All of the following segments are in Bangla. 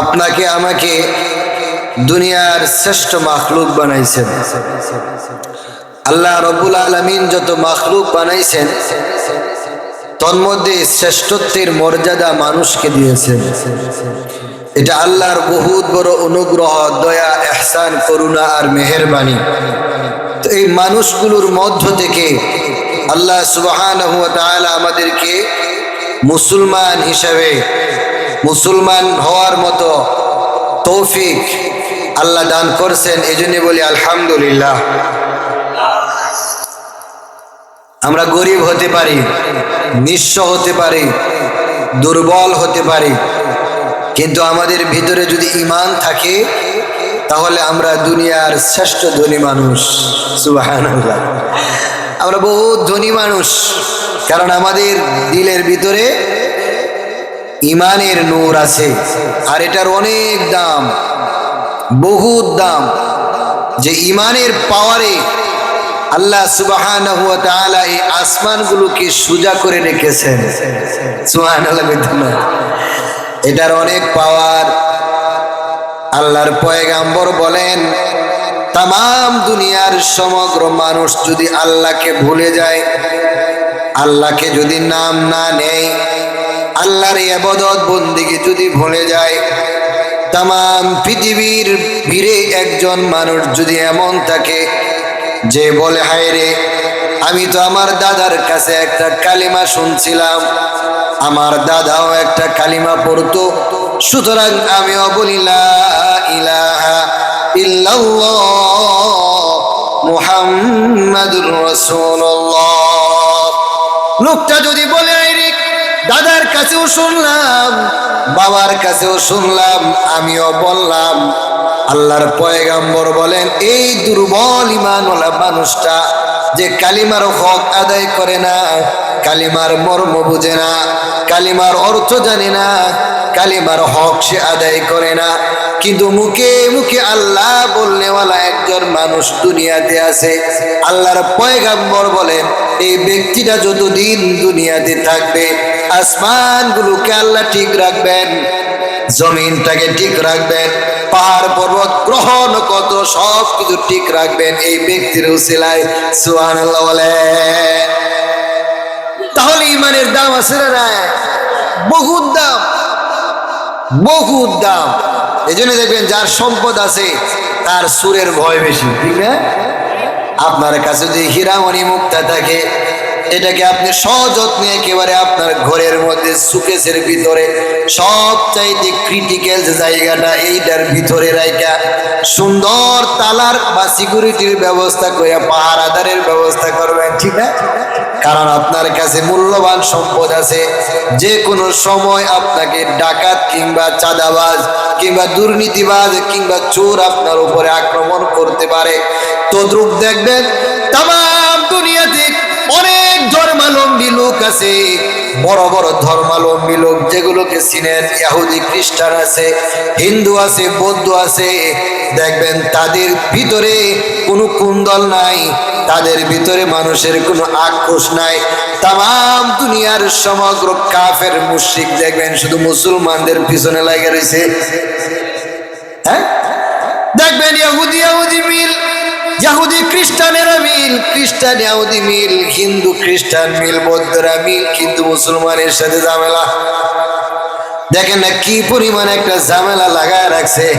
আপনাকে, আমাকে দুনিয়ার শ্রেষ্ঠ মাখলুক বানাইছেন। আল্লাহ রবুল আলমিন যত মাখলুক বানাইছেন, তন্মধ্যে শ্রেষ্ঠত্বের মর্যাদা মানুষকে দিয়েছেন। এটা আল্লাহর বহুত বড় অনুগ্রহ, দয়া এহসান করুণা আর মেহেরবানি। তো এই মানুষগুলোর মধ্য থেকে আল্লাহ সুবহান আমাদেরকে মুসলমান হিসাবে মুসলমান হওয়ার মতো তৌফিক আল্লাহ দান করছেন এই জন্য বলি আলহামদুলিল্লাহ। আমরা গরিব হতে পারি, নিঃস্ব হতে পারি, দুর্বল হতে পারি, কিন্তু আমাদের ভিতরে যদি ইমান থাকে, তাহলে আমরা দুনিয়ার শ্রেষ্ঠ ধনী মানুষ। আমরা বহু ধনী মানুষ, কারণ আমাদের দিলের ভিতরে ইমানের নূর আছে, আর এটার অনেক দাম, বহুত দাম। যে ইমানের পাওয়ারে আল্লাহ সুবাহান এই আসমানগুলোকে সুজা করে রেখেছেন। সুহান এটার অনেক পাওয়ার। আল্লাহর পয়গাম্বর বলেন তাম দুনিয়ার সমগ্র মানুষ যদি আল্লাহকে ভুলে যায়, আল্লাহকে যদি নাম না নেয় আল্লাহর আবদত বন্দিকে যদি ভুলে যায় তাম পৃথিবীর ভিড়ে একজন মানুষ যদি এমন থাকে যে বলে, হায় রে, আমি তো আমার দাদার কাছে একটা কালিমা শুনছিলাম, আমার দাদাও একটা কালিমা পড়তো, সুতরাং আমি বলিলা ইলাহা লোকটা যদি বলে দাদার কাছেও শুনলাম, বাবার কাছেও শুনলাম, আমিও বললাম। আল্লাহর পয়গাম্বর বলেন, এই দুর্বল ইমানওয়ালা মানুষটা যে কালিমার হক আদায় করে না, কালিমার মর্ম বুঝে না, কালিমার অর্থ জানে না, কালিমার হক সে আদায় করে না। কিন্তু মুখে মুখে আল্লাহ বললেওয়ালা একজন মানুষ দুনিয়াতে আছে। আল্লাহর পয়গাম্বর বলেন, এই ব্যক্তিটা যতদিন দুনিয়াতে থাকবে আসমানগুলোকে আল্লাহ ঠিক রাখবেন, জমিনটাকে ঠিক রাখবেন, পাহাড় পর্বত গ্রহণ কত সব কিছু ঠিক রাখবেন এই ব্যক্তির উসিলায় সুহান তাহলে ইমানের দাম আছে না বহুত দাম বহুত দাম। এই জন্য দেখবেন যার সম্পদ আছে, তার সুরের ভয় বেশি, ঠিক না? আপনার কাছে যদি হীরামণি মুক্তা থাকে এটাকে আপনি সযত্নে একেবারে আপনার ঘরের মধ্যে সুকেসের ভিতরে সব চাইতে ক্রিটিক্যাল যে জায়গাটা, এইটার ভিতরে রাইকা সুন্দর তালার বা সিকিউরিটির ব্যবস্থা করে পাহারাদারের ব্যবস্থা করবেন, ঠিক না? কারণ আপনার কাছে মূল্যবান সম্পদ আছে। যে কোনো সময় আপনাকে ডাকাত কিংবা চাঁদাবাজ কিংবা দুর্নীতিবাজ কিংবা চোর আপনার উপরে আক্রমণ করতে পারে। তদ্রুপ দেখবেন তাম দুনিয়াতে অনেক ধর্মালম্বী লোক আছে, বড় বড় ধর্মালম্বী লোক যেগুলোকে চিনেন ইয়াহুদি খ্রিস্টান আছে, হিন্দু আছে, বৌদ্ধ আছে, দেখবেন তাদের ভিতরে কোনো কুন্দল নাই, তাদের ভিতরে মানুষের কোনো আক্রোশ নাই। তাম দুনিয়ার সমগ্র কাফের মুশিক দেখবেন শুধু মুসলমানদের পিছনে লাগে রয়েছে। হ্যাঁ? দেখবেন ইয়াহুদি ইয়াহুদি মিল মিল খ্রিস্টান, ইয়াহুদি মিল, হিন্দু খ্রিস্টান মিল, বৌদ্ধরা মিল, কিন্তু মুসলমানের সাথে ঝামেলা। দেখেন না কি পরিমাণ একটা ঝামেলা লাগায় রাখছে।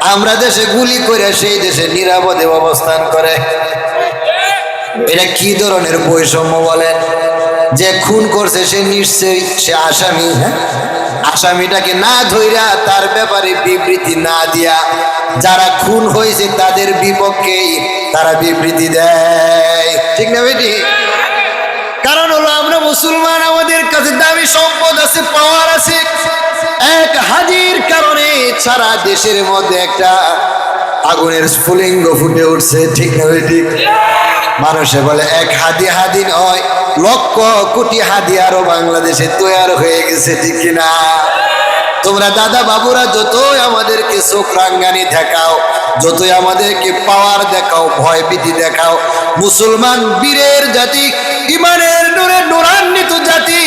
আমরা দেশে গুলি করে সেই দেশে নিরাপদে অবস্থান করে। এটা কি ধরনের বৈষম্য বলেন? যে খুন করছে সে নিশ্চয়ই সে আসামি হ্যাঁ? আসামিটাকে না ধইরা তার ব্যাপারে বিবৃতি না দিয়া যারা খুন হয়েছে তাদের বিপক্ষেই তারা বিবৃতি দেয়। ঠিক না বেটি? কারণ হলো আমরা মুসলমান, আমাদের কাছে দামি সম্পদ আছে, পাওয়ার আছে। এক হাজির কারণে সারা দেশের মধ্যে একটা আগুনের স্ফুলিঙ্গ ফুটে উঠছে, ঠিক না বেটি? মানুষে বলে, এক হাদি হাদি নয়, লক্ষ কোটি হাদি আরও বাংলাদেশে তৈরি হয়ে গেছে, ঠিক কিনা? তোমরা দাদা বাবুরা, যতই আমাদেরকে চোখ রাঙ্গানি দেখাও, যতই আমাদেরকে পাওয়ার দেখাও, ভয় ভীতি দেখাও, মুসলমান বীরের জাতি, ইমানের নূরে নূরান্বিত জাতি,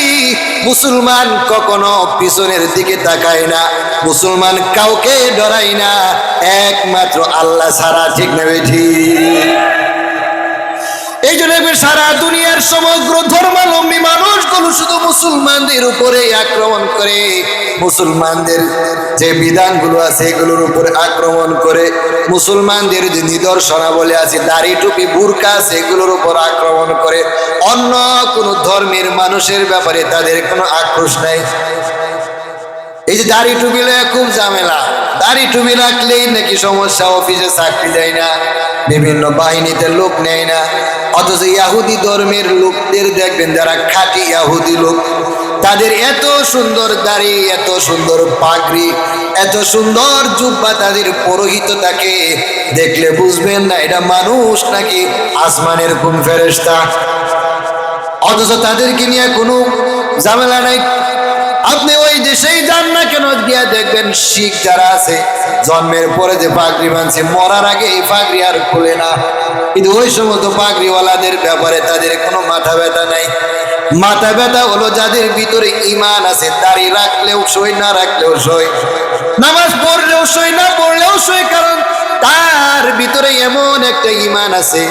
মুসলমান কখনো পিছনের দিকে তাকায় না, মুসলমান কাউকে ডরাই না, একমাত্র আল্লাহ সারা ঠিক নেবে ঠিক? এই জন্য সারা দুনিয়ার সমগ্র ধর্মাবলম্বী মানুষগুলো শুধু মুসলমানদের উপরে আক্রমণ করে। মুসলমানদের যে বিধানগুলো আছে এগুলোর উপরে আক্রমণ করে। মুসলমানদের যে নিদর্শনাবলী আছে, দাড়ি টুপি, বুরকা আছে, এগুলোর উপর আক্রমণ করে। অন্য কোনো ধর্মের মানুষের ব্যাপারে তাদের কোনো আক্রোশ নাই। এই যে দাড়ি টুপি খুব ঝামেলা। দাড়ি টুপি রাখলেই নাকি সমস্যা, অফিসে চাকরি দেয় না, বিভিন্ন বাহিনীতে লোক নেয় না। অথচ ইয়াহুদি ধর্মের লোকদের দেখবেন, যারা খাঁটি ইয়াহুদি লোক, তাদের এত সুন্দর দাড়ি, এত সুন্দর পাগড়ি, এত সুন্দর জুব্বা তাদের পরোহিত তাকে দেখলে বুঝবেন না, এটা মানুষ নাকি আসমানের ঘুম ফেরেস্তা অথচ তাদেরকে নিয়ে কোনো ঝামেলা নাই। আপনি ওই দেশেই যান না কেন গিয়া দেখবেন শিখ যারা আছে, জন্মের পরে যে পাগড়ি মানছে মরার আগে এই পাগড়ি আর খুলে না। কিন্তু ওই সমস্ত পাগড়িওয়ালাদের ব্যাপারে তাদের কোনো মাথা ব্যথা নাই। মাথা ব্যথা হলো যাদের ভিতরে ইমান আছে, দাড়ি রাখলেও সই, না রাখলেও সই। নামাজ পড়লেও সই, না পড়লেও সই, কারণ তার ভিতরে এমন একটা ইমান আছে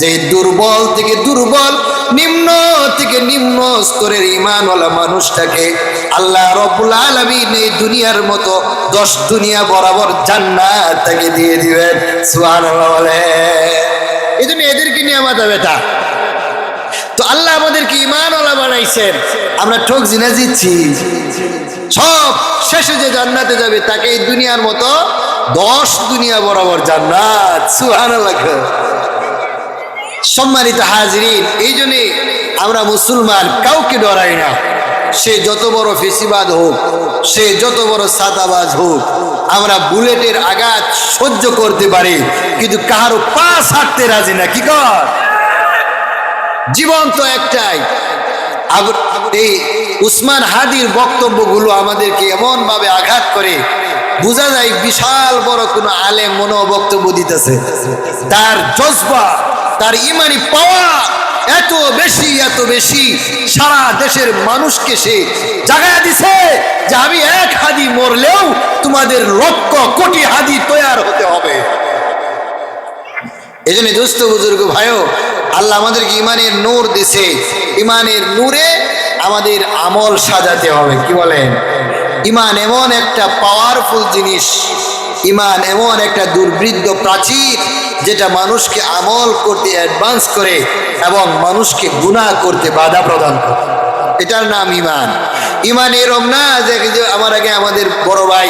যে দুর্বল থেকে দুর্বল, নিম্ন থেকে নিম্ন স্তরের ইমানওয়ালা মানুষটাকে আল্লাহ রব্বুল আলমিন এই দুনিয়ার মতো দশ দুনিয়া বরাবর জান্নাত তাকে দিয়ে দিবেন। সুহান এই জন্য এদেরকে নিয়ে মাথা ব্যথা। তো আল্লাহ আমাদেরকে ইমানওয়ালা বানাইছেন। আমরা ঠোক জিনা দিচ্ছি সব শেষে যে জান্নাতে যাবে, তাকে এই দুনিয়ার মতো দশ দুনিয়া বরাবর জান্নাত সম্মানিত হাজরিন, এই জন্যে আমরা মুসলমান কাউকে ডরাই না। সে যত বড় ফেসিবাদ হোক, সে যত বড় সাদাবাজ হোক, আমরা বুলেটের আঘাত সহ্য করতে পারি, কিন্তু কারও পা ছাড়তে রাজি না, কি কর? জীবন তো একটাই। এই উসমান হাদির বক্তব্যগুলো আমাদেরকে এমন ভাবে আঘাত করে বোঝা যায় বিশাল বড় কোনো আলেম মনো বক্তব্য দিতেছে। তার জজবা, তার ইমানি পাওয়া এত বেশি এত বেশি, সারা দেশের মানুষকে সে জাগায় দিছে যে আমি এক হাদি মরলেও তোমাদের লক্ষ কোটি হাদি তৈয়ার হতে হবে। এই জন্য দুস্থ বুজুর্গ ভাইও, আল্লাহ আমাদেরকে ইমানের নূর দিছে। ইমানের নূরে আমাদের আমল সাজাতে হবে, কি বলেন? ইমান এমন একটা পাওয়ারফুল জিনিস, ইমান এমন একটা দুর্বৃদ্ধ প্রাচীর, যেটা মানুষকে আমল করতে অ্যাডভান্স করে এবং মানুষকে গুণা করতে বাধা প্রদান করে। এটার নাম ইমান। ইমান এরম না যে আমার আগে আমাদের বড় ভাই,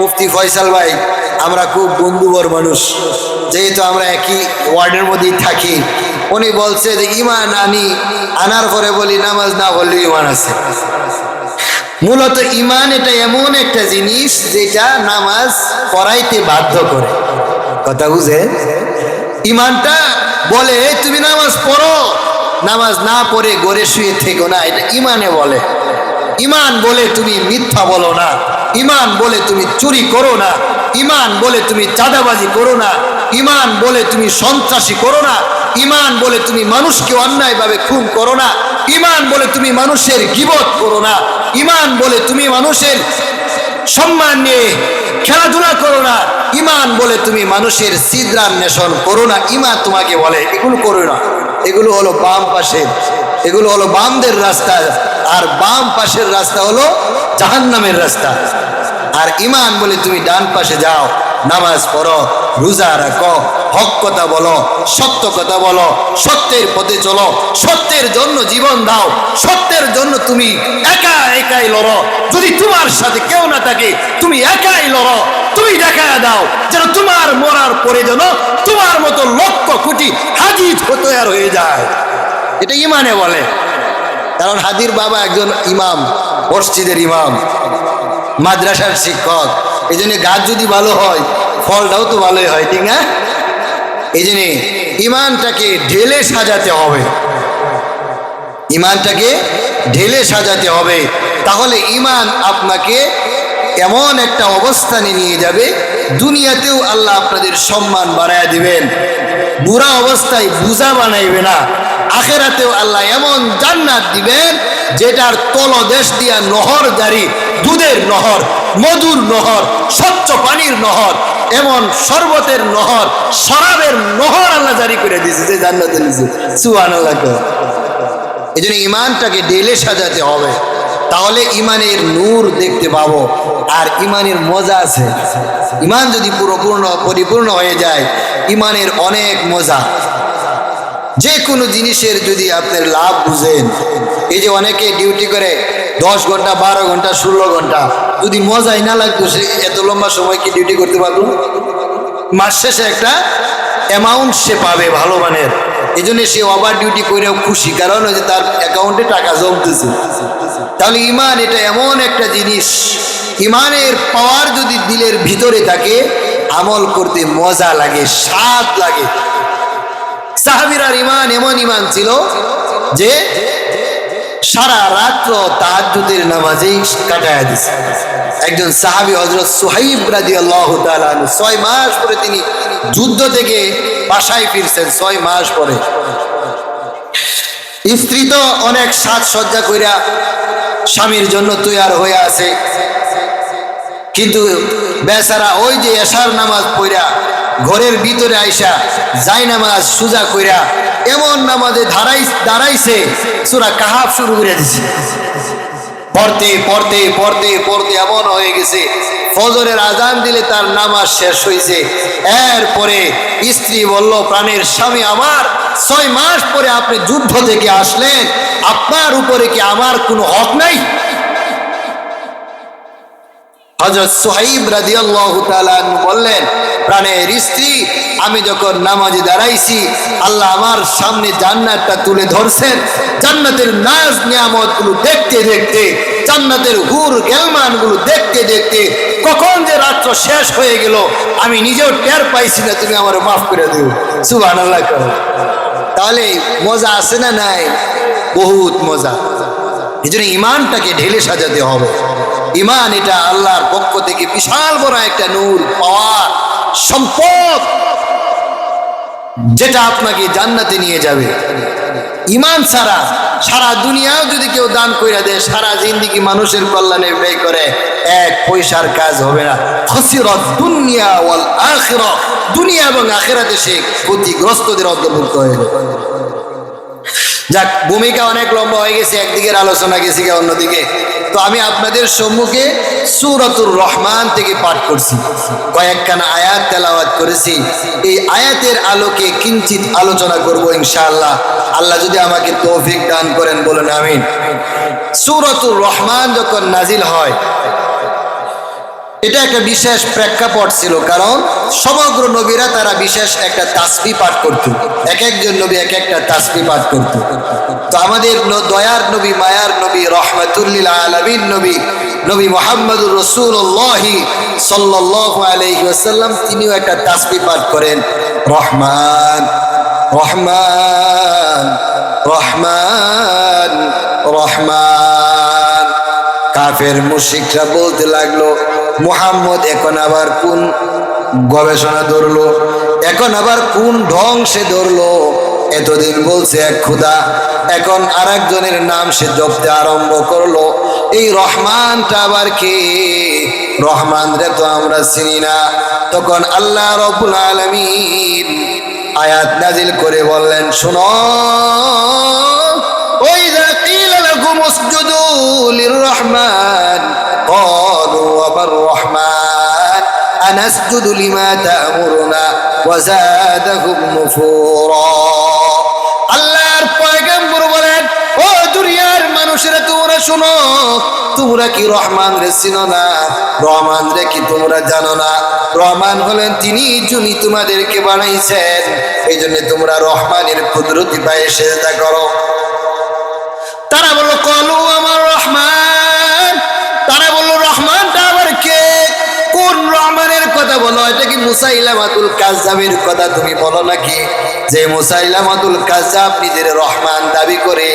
মুফতি ফয়সাল ভাই, আমরা খুব বন্ধুবর মানুষ, যেহেতু আমরা একই ওয়ার্ডের মধ্যেই থাকি, উনি বলছে যে, ইমান আনি, আনার পরে বলি, নামাজ না বললে ইমান আছে। মূলত ইমান এটা এমন একটা জিনিস যেটা নামাজ পড়াইতে বাধ্য করে। কথা বুঝে? ইমানটা বলে তুমি নামাজ পড়ো। নামাজ না পড়ে গড়ে শুয়ে থেকো না, এটা ইমানে বলে। ইমান বলে তুমি মিথ্যা বলো না। ইমান বলে তুমি চুরি করো না। ইমান বলে তুমি চাঁদাবাজি করো না। ইমান বলে তুমি সন্ত্রাসী করো না। ইমান বলে তুমি মানুষকে অন্যায়ভাবে খুন করো না। ইমান বলে তুমি মানুষের গিবত করো না। ইমান বলে তুমি মানুষের সম্মান নিয়ে খেলাধুলা করো না। ইমান বলে তুমি মানুষের সিদ্রান্বেষণ করো না। ইমান তোমাকে বলে, এগুলো করো না। এগুলো হলো বাম পাশের এগুলো হলো বামদের রাস্তা। আর বাম পাশের রাস্তা হলো জাহান্নামের রাস্তা। আর ইমান বলে তুমি ডান পাশে যাও, নামাজ পড়ো। রোজা রাখো, হক কথা বলো, সত্য কথা বলো, সত্যের পথে চলো, সত্যের জন্য জীবন দাও, সত্যের জন্য তুমি একা একাই লড়ো। যদি তোমার সাথে কেউ না থাকে, তুমি একাই লড়ো। তুমি দেখা দাও যেন তোমার মরার পরে যেন তোমার মতো লক্ষ কোটি হাজির তৈয়ার হয়ে যায়। এটা ইমানে বলে। কারণ হাদির বাবা একজন ইমাম, মসজিদের ইমাম, মাদ্রাসার শিক্ষক। এই জন্য গাছ যদি ভালো হয় ফলটাও তো ভালোই হয়, ঠিক না? এই জন্যে ইমানটাকে ঢেলে সাজাতে হবে। ইমানটাকে ঢেলে সাজাতে হবে। তাহলে ইমান আপনাকে এমন একটা অবস্থানে নিয়ে যাবে, দুনিয়াতেও আল্লাহ আপনাদের সম্মান বাড়ায় দিবেন। বুড়া অবস্থায় বুঝা বানাইবে না। আখেরাতেও আল্লাহ এমন জান্নাত দিবেন, যেটার তলদেশ দিয়া নহর জারি, দুধের নহর, মধুর নহর, স্বচ্ছ পানির নহর এমন শরবতের নহর, শরাবের নহর আল্লাহ জারি করে দিয়েছে, যে জান্নাতে নিছে সুহান আল্লাহ এই জন্য ইমানটাকে ডেলে সাজাতে হবে। তাহলে ইমানের নূর দেখতে পাবো। আর ইমানের মজা আছে। ইমান যদি পুরোপূর্ণ, পরিপূর্ণ হয়ে যায় ইমানের অনেক মজা। যে কোনো জিনিসের যদি আপনার লাভ বুঝেন, এই যে অনেকে ডিউটি করে দশ ঘণ্টা, বারো ঘণ্টা, ষোলো ঘণ্টা। যদি মজাই না লাগতো, সে এত লম্বা সময় কি ডিউটি করতে পারতো? মাস শেষে একটা অ্যামাউন্ট সে পাবে ভালো মানের। এই জন্য সে ওভার ডিউটি করেও খুশি, কারণ ওই যে তার অ্যাকাউন্টে টাকা জমতেছে। তাহলে ইমান এটা এমন একটা জিনিস, ইমানের পাওয়ার যদি দিলের ভিতরে থাকে, আমল করতে মজা লাগে, স্বাদ লাগে। সাহাবিরার ইমান এমন ইমান ছিল যে সারা রাত্র তাহাজ্জুদের নামাজেই কাটায় দিছে। একজন সাহাবি হজরত সুহাইব রাজি আল্লাহ ছয় মাস পরে তিনি যুদ্ধ থেকে বাসায় ফিরছেন, ছয় মাস পরে। স্ত্রী তো অনেক সাজসজ্জা কইরা স্বামীর জন্য তৈয়ার হয়ে আছে। কিন্তু বেচারা ওই যে এশার নামাজ পড়া ঘরের ভিতরে আইসা যাই নামাজ সুজা কইরা এমন নামাজে ধারাই দাঁড়াইছে সুরা কাহাব শুরু করে দিছে। পড়তে পড়তে পড়তে পড়তে এমন হয়ে গেছে, ফজরের আজান দিলে তার নামাজ শেষ হয়েছে এরপরে স্ত্রী বলল, প্রাণের স্বামী আমার, ছয় মাস পরে আপনি যুদ্ধ থেকে আসলেন, আপনার উপরে কি আমার কোনো হক নাই? হজরত সোহাইব রাদিয়াল্লাহু তাআলা বললেন, প্রাণের স্ত্রী, আমি যখন নামাজে দাঁড়াইছি, আল্লাহ আমার সামনে জান্নাতটা তুলে ধরছেন। জান্নাতের নাজ নিয়ামতগুলো দেখতে দেখতে, জান্নাতের হুর গেলমানগুলো দেখতে দেখতে, কখন যে রাত্র শেষ হয়ে গেল, আমি নিজেও টের পাইছি না, তুমি আমার মাফ করে দিও। সুবহানাল্লাহ করো। তাহলে মজা আছে না নাই? বহুত মজা। এই জন্য ইমানটাকে ঢেলে সাজাতে হবে। ইমান এটা আল্লাহর পক্ষ থেকে বিশাল বড় একটা নূর, পাওয়ার, সম্পদ, যেটা আপনাকে জান্নাতে নিয়ে যাবে। ইমান ছাড়া সারা দুনিয়াও যদি কেউ দান করে দেয়, সারা জিন্দিগি মানুষের কল্যাণে ব্যয় করে, এক পয়সার কাজ হবে না। খসিরত দুনিয়া ওয়াল আখিরাত। দুনিয়া এবং আখেরাতে সে ক্ষতিগ্রস্তদের অন্তর্ভুক্ত হয়ে যাক, ভূমিকা অনেক লম্বা হয়ে গেছে, একদিকের আলোচনা গেছি অন্যদিকে। তো আমি আপনাদের সম্মুখে সুরতুর রহমান থেকে পাঠ করছি। কয়েকখানা আয়াত তেলাওয়াত করেছি। এই আয়াতের আলোকে কিঞ্চিত আলোচনা করব ইনশাআল্লাহ। আল্লাহ যদি আমাকে তৌফিক দান করেন বলেন, আমিন। সুরতুর রহমান যখন নাজিল হয় এটা একটা বিশেষ প্রেক্ষাপট ছিল, কারণ সমগ্র নবীরা তারা বিশেষ একটা তাসবি পাঠ করত। এক একজন নবী এক একটা তাসবি পাঠ করত। তো আমাদের দয়ার নবী, মায়ার নবী, রহমাতুল্লিল আলমিন নবী নবী মোহাম্মদুর রসুল্লাহি সাল্লাহ আলহি আসাল্লাম তিনিও একটা তাসবি পাঠ করেন, রহমান রহমান রহমান রহমান। কাফের মুশিকরা বলতে লাগল মোহাম্মদ এখন আবার কোন গবেষণা ধরলো? এখন আবার কোন ঢং সে ধরলো? এতদিন বলছে এক খুদা, এখন আর একজনের নাম সে জপতে আরম্ভ করল। এই রহমানটা আবার কে? রহমান রে তো আমরা চিনি না। তখন আল্লাহ রবুল আলমিন আয়াত নাজিল করে বললেন, শুনো ওই রহমান لكم اسجدوا للرحمن قالوا وما الرحمن أنسجد لما تأمرنا وزادهم نفورا আল্লাহর পয়গম্বর বলেন ও দুনিয়ার মানুষেরা তোমরা শোনো তোমরা কি রহমান রে চিনো না রহমান রে কি তোমরা জানো না রহমান হলেন তিনি যিনি তোমাদেরকে বানাইছেন এই জন্য তোমরা রহমানের কুদরতি পায়ে সেজদা করো তারা বললো কলু কথা বলো, এটা কি মুসাইলামাতুল কাজাবের কথা তুমি বলো নাকি? যে মুসাইলামাতুল কাজাব নিজের রহমান দাবি করে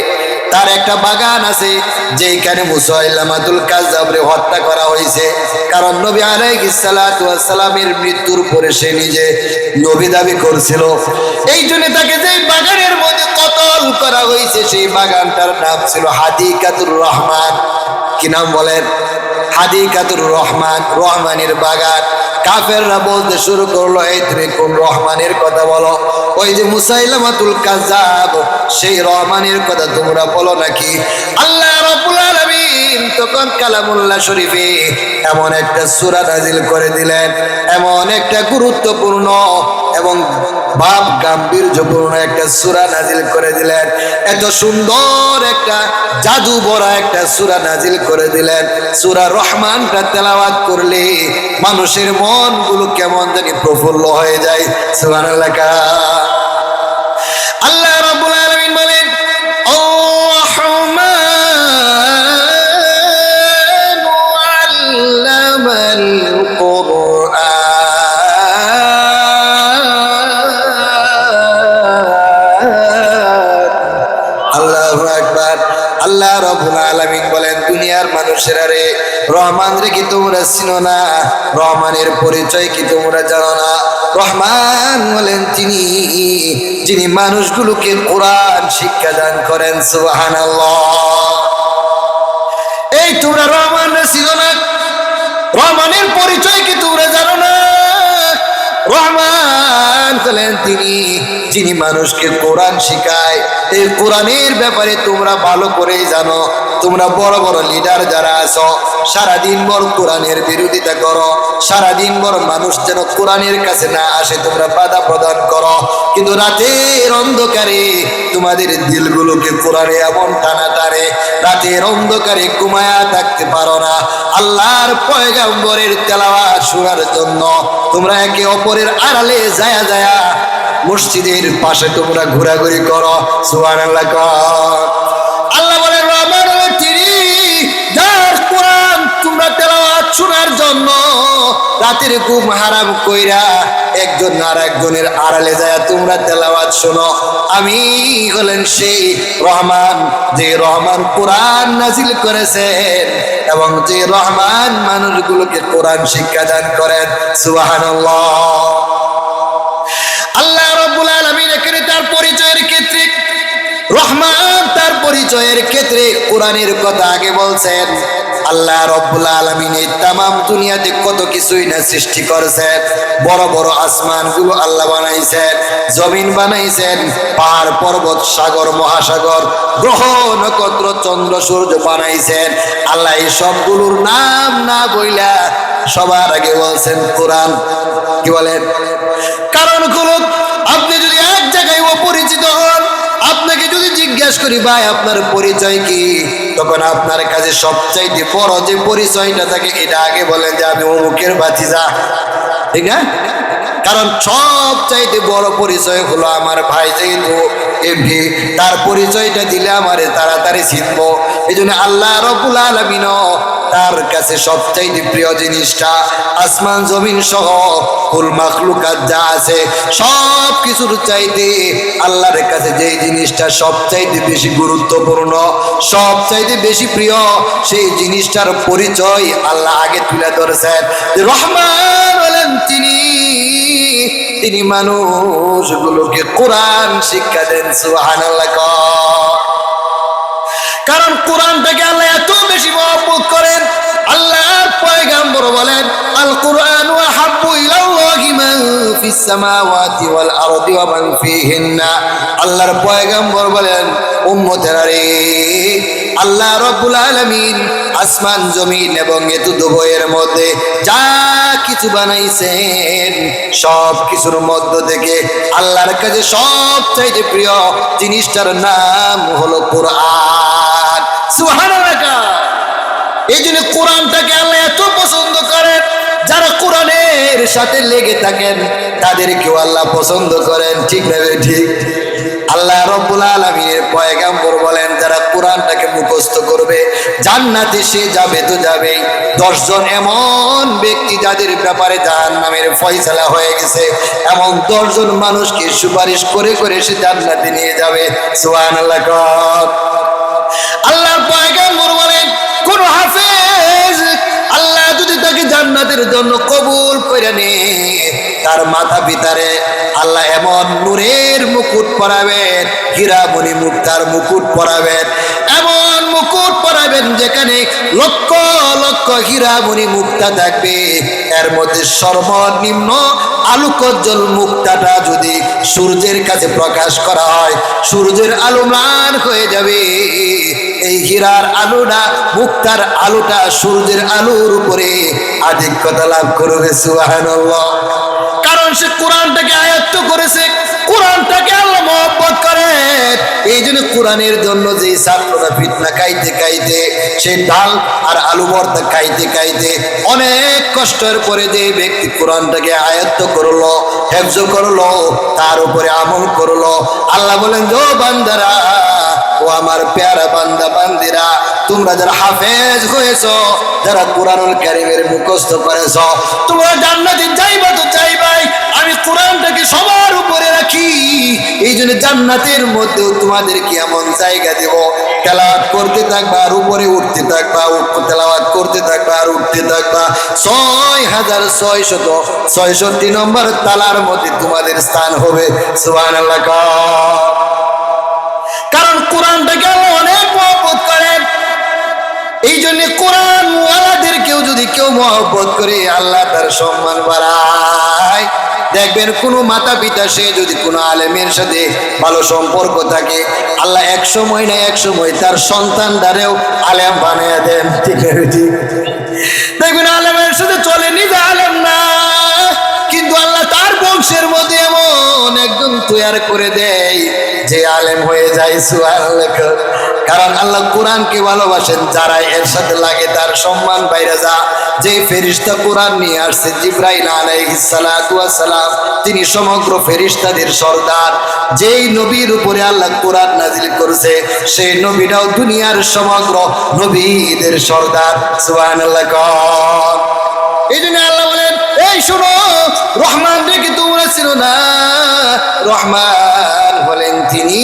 তার একটা বাগান আছে যেখানে মুসাইলামাতুল কাজাবরে হত্যা করা হয়েছে। কারণ নবী আলাইহিস সালাতু ওয়াস সালামের মৃত্যুর পরে সে নিজে নবী দাবি করছিল। এই জন্য তাকে যে বাগানের মধ্যে কতল করা হয়েছে, সেই বাগানটার নাম ছিল হাদিকাতুর রহমান। কি নাম বলেন? হাদিকাতুর রহমান, রহমানের বাগান। কাফেররা বলতে শুরু করল, এই তুমি কোন রহমানের কথা বলো? ওই যে মুসাইলামাতুল কাজাব সেই রহমানের কথা তোমরা বলো নাকি? আল্লাহ রাব্বুল আলামিন তখন কালামুল্লাহ শরীফে এমন একটা সূরা করে দিলেন। এমন একটা গুরুত্বপূর্ণ এবং ভাব গাম্ভীর্যপূর্ণ একটা সূরা নাজিল করে দিলেন। এত সুন্দর একটা জাদু ভরা একটা সূরা নাজিল করে দিলেন। সূরা রহমানটা তেলাওয়াত করলে মানুষের মনগুলো কেমন জানি প্রফুল্ল হয়ে যায় সোহান আল্লাহ রহমান রে কি তোমরা চিনো না? রহমানের পরিচয় কি তোমরা জানো না? রহমান বলেন তিনি, যিনি মানুষগুলোকে কোরআন শিক্ষা দান করেন, সুবহানাল্লাহ। এই তোমরা রহমান রে চিনো না? রহমানের পরিচয় কি তোমরা জানো না? রহমান বলেন তিনি যিনি মানুষকে কোরআন শিখায়, এই কোরআনের ব্যাপারে তোমরা ভালো করেই জানো। তোমরা বড় বড় লিডার যারা আছো, সারাদিন বড় কোরআনের বিরোধিতা করো। সারাদিন বড় মানুষ যেন কোরআনের কাছে না আসে, তোমরা বাধা প্রদান করো। কিন্তু রাতের অন্ধকারে তোমাদের দিলগুলোকে কোরআনে এমন টানা টানে, রাতের অন্ধকারে ঘুমায়া থাকতে পারো না। আল্লাহর পয়গাম্বরের তেলাওয়াত শোনার জন্য তোমরা একে অপরের আড়ালে যায়া যায়া মসজিদের পাশে তোমরা ঘোরাঘুরি করো কর। আল্লাহ কোরআন তোমরা তেলাওয়াত রাতের কইরা একজন আড়ালে যায় তোমরা তেলাওয়াত শোনো। আমি হলেন সেই রহমান, যে রহমান কোরআন নাজিল করেছেন এবং যে রহমান মানুষগুলোকে কোরআন শিক্ষা দান করেন, সুবহানাল্লাহ। রহমান তার পরিচয়ের ক্ষেত্রে কোরআনের কথা আগে বলছেন। আল্লাহ রব্বুল আলমিন এই তাম দুনিয়াতে কত কিছুই না সৃষ্টি করেছেন। বড় বড় আসমানগুলো আল্লাহ বানাইছেন, জমিন বানাইছেন, পাহাড়, পর্বত, সাগর, মহাসাগর, গ্রহ, নক্ষত্র, চন্দ্র, সূর্য বানাইছেন। আল্লাহ এই সবগুলোর নাম না বইলা সবার আগে বলছেন কোরআন। কি বলেন? কারণ হলো জিজ্ঞেস করি, ভাই, আপনার পরিচয় কি? তখন আপনার কাছে সবচাইতে বড় যে পরিচয়টা থাকে, এটা আগে বলেন যে আমি অমুকের বাতিজা ঠিক না? কারণ সব চাইতে বড় পরিচয় হলো আমার ভাই যেহেতু এমনি তার পরিচয়টা দিলে আমারে তাড়াতাড়ি চিনবো। এই জন্য আল্লাহ রবুল আলমিনও তার কাছে সবচাইতে প্রিয় জিনিসটা, আসমান, জমিন সহ ফুল মাখলুকাত যা আছে সব কিছুর চাইতে আল্লাহর কাছে যেই জিনিসটা সবচাইতে বেশি গুরুত্বপূর্ণ, সবচাইতে বেশি প্রিয়, সেই জিনিসটার পরিচয় আল্লাহ আগে তুলে ধরেছেন। রহমান বলেন তিনি তিনি মানুষগুলোকে কোরআন শিক্ষা দেন কর। কারণ কোরআনটাকে আল্লাহ এত বেশি মহব্বত করেন, আল্লাহর পয়গাম্বর বলেন আল কোরআন আল্লাহর পয়গাম্বর বলেন, উম্মতেরা রে আল্লাহ রব্বুল আলামিন আসমান, জমিন এবং এতু দুভয়ের মধ্যে যা কিছু বানাইছেন সব কিছুর মধ্য থেকে আল্লাহর কাছে সব চাইতে প্রিয় জিনিসটার নাম হলো কোরআন। সুবহানাল্লাহ। এই জন্য কোরআনটাকে আল্লাহ এত পছন্দ করেন, যারা কোরআনের সাথে লেগে থাকেন, তাদেরকেও আল্লাহ পছন্দ করেন। ঠিক রে? ঠিক? আল্লাহ রব্বুল আলমিনের পয়গাম্বর বলেন মুখস্থ করবে। জান্নাতে সে যাবে, তো যাবে। দশজন এমন ব্যক্তি যাদের ব্যাপারে জাহান নামের ফয়সালা হয়ে গেছে, এমন দশজন মানুষকে সুপারিশ করে করে সে জান্নাতে নিয়ে যাবে। পয়গম্বর বলেন, কোন হাফেজ আল্লাহ যদি তাকে জান্নাতের জন্য কবুল করে নে, তার মাথা পিতারে আল্লাহ এমন নূরের মুকুট পরাবেন, হীরামণি মুক্তার মুকুট পরাবেন, এমন মুকুট পরাবেন যেখানে লক্ষ লক্ষ হীরামণি মুক্তা থাকবে। এর মধ্যে সর্বনিম্ন আলোকজ্জ্বল মুক্তাটা যদি সূর্যের কাছে প্রকাশ করা হয়, সূর্যের আলো ম্লান হয়ে যাবে। এই হীরার আলোটা, মুক্তার আলোটা সূর্যের আলোর উপরে আধিক্যতা লাভ করবে, সুবহানাল্লাহ। কারণ সে কোরআনটাকে আয়ত্ত করেছে। কোরআনটাকে আল্লাহ মহব্বত করে। এই জন্য কোরআনের জন্য যে ছাত্ররা ফিটনা খাইতে খাইতে সে ডাল আর আলু ভর্তা খাইতে খাইতে অনেক কষ্টের পরে যে ব্যক্তি কোরআনটাকে আয়ত্ত করল, হেফজ করল, তার উপরে আমল করল, আল্লাহ বলেন যো বান্দারা, ও আমার পেয়ারা বান্দা বান্দিরা, তোমরা যারা হাফেজ হয়েছ, যারা কোরআনুল কারিমের মুখস্থ করেছ, তোমরা জান্নাতে যাইবা তো জান্নাতের মধ্যেও তোমাদেরকে এমন জায়গা দেব, তেলাওয়াত করতে থাকবা আর উপরে উঠতে থাকবা তেলাওয়াত করতে থাকবা আর উঠতে থাকবা। ছয় হাজার ছয় শত ছয়ষট্টি নম্বর তালার মধ্যে তোমাদের স্থান হবে সুবাহ কারণ কোরআনটাকে অনেক মহব্বত করেন। এই জন্য কোরআন যদি কেউ মহব্বত করে, আল্লাহ তার সম্মান বাড়ায়। দেখবেন কোনো মাতা পিতা, সে যদি কোনো আলেমের সাথে ভালো সম্পর্ক থাকে, আল্লাহ এক সময় না এক সময় তার সন্তান দ্বারেও আলেম বানিয়ে দেন। ঠিক আছে দেখবেন আলেমের সাথে চলে নিজে আলেম না, কিন্তু আল্লাহ তার বংশের মধ্যে এমন একজন তৈরি করে দেয়, যে আলেম হয়ে যায়, সুবহানাল্লাহ। কারণ আল্লাহ কোরআনকে ভালোবাসেন, যারা এর সাথে লাগে তার সম্মান বাইরে যা। যে ফেরিস্তা কোরআন নিয়ে আসছে, জিব্রাইল আলাইহিস সালাতু ওয়াস সালাম, তিনি সমগ্র ফেরিস্তাদের সর্দার। যেই নবীর উপরে আল্লাহ কোরআন নাজিল করেছে, সেই নবীটাও দুনিয়ার সমগ্র নবীদের সর্দার। কর এই জন্য আল্লাহ বলেন, এই শোনো, রহমান রেখে তোমরা ছিল না, রহমান বলেন তিনি।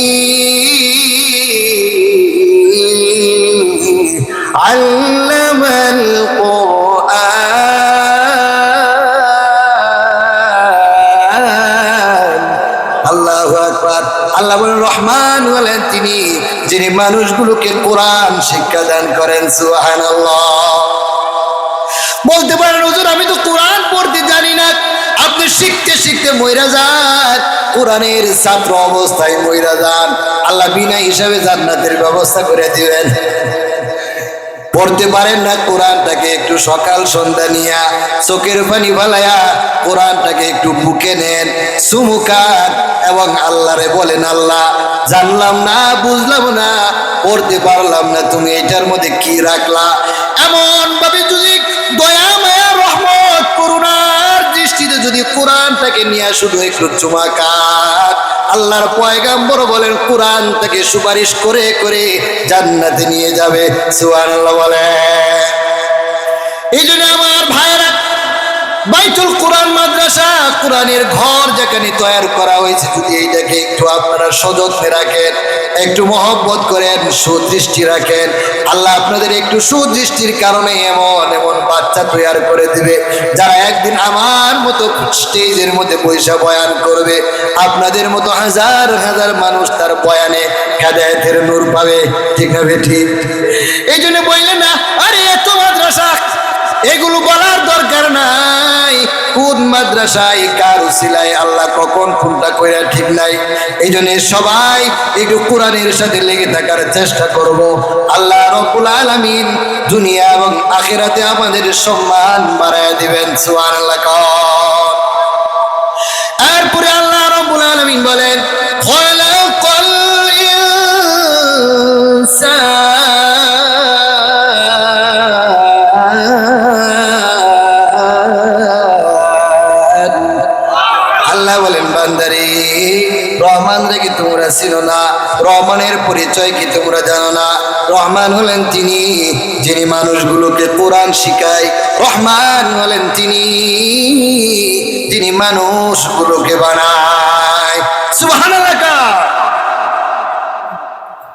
আল্লামাল কোরআন আল্লাহু আকবার। আল্লাহ বলেন, রহমান বলেন তিনি, যিনি মানুষগুলোকে কোরআন শিক্ষা দান করেন, সুবহানাল্লাহ। বলতে পারেন, হুজুর, আমি তো কোরআন পড়তে জানি না। আপনি শিখতে শিখতে মইরা যান। কোরআনের ছাত্র অবস্থায় মইরা যান। আল্লাহ বিনা হিসাবে জান্নাতের ব্যবস্থা করে দিবেন। পড়তে পারেন না, কোরআনটাকে একটু সকাল সন্ধ্যা নিয়া চোখের পানি ফালাইয়া কোরআনটাকে একটু বুকে নেন সুমুখান এবং আল্লাহরে বলেন, আল্লাহ, জানলাম না, বুঝলাম না, পড়তে পারলাম না, তুমি এটার মধ্যে কি রাখলা? এমন ভাবে যদি দয়া, মায়া, রহমত, করুণার দৃষ্টিতে যদি কোরআনটাকে নিয়ে শুধু একটু চুমাকার আল্লাহর পয়গাম্বর বলেন, কোরআন থেকে সুপারিশ করে করে জান্নাতে নিয়ে যাবে। সুবহানাল্লাহ বলে এই জন্য আমার ভাইয়েরা বাইতুল কোরআন মাদ্রাসা, কোরআনের ঘর যেখানে তৈরি করা হয়েছে, যদি এইটাকে একটু আপনারা সযত্নে রাখেন, একটু মহব্বত করেন, সুদৃষ্টি রাখেন, আল্লাহ আপনাদের একটু সুদৃষ্টির কারণে এমন এমন বাচ্চা তৈরি করে দিবে, যারা একদিন আমার মতো স্টেজের মধ্যে পয়সা বয়ান করবে, আপনাদের মতো হাজার হাজার মানুষ তার বয়ানে হেদায়তের নূর পাবে। ঠিক না বে ঠিক? এই জন্য বললেন না, আরে এত এগুলো বলার দরকার নাই। কোন মাদ্রাসায়, কার উসিলায়, আল্লাহ কখন কোনটা কইরা ঠিক নাই। এই জন্য সবাই একটু কোরআনের সাথে লেগে থাকার চেষ্টা করব। আল্লাহ রব্বুল আলামিন দুনিয়া এবং আখেরাতে আমাদের সম্মান বাড়ায় দিবেন, সুবহানাল্লাহ কর। এরপরে আল্লাহ রব্বুল আলামিন বলেন, খলাকাল ইনসান তোমরা চিনো না, রহমানের পরিচয় কি তোমরা জানো না? রহমান হলেন তিনি, যিনি মানুষগুলোকে কোরআন শিখায়। রহমান হলেন তিনি তিনি মানুষগুলোকে বানায়। সুবহানাল্লাহ।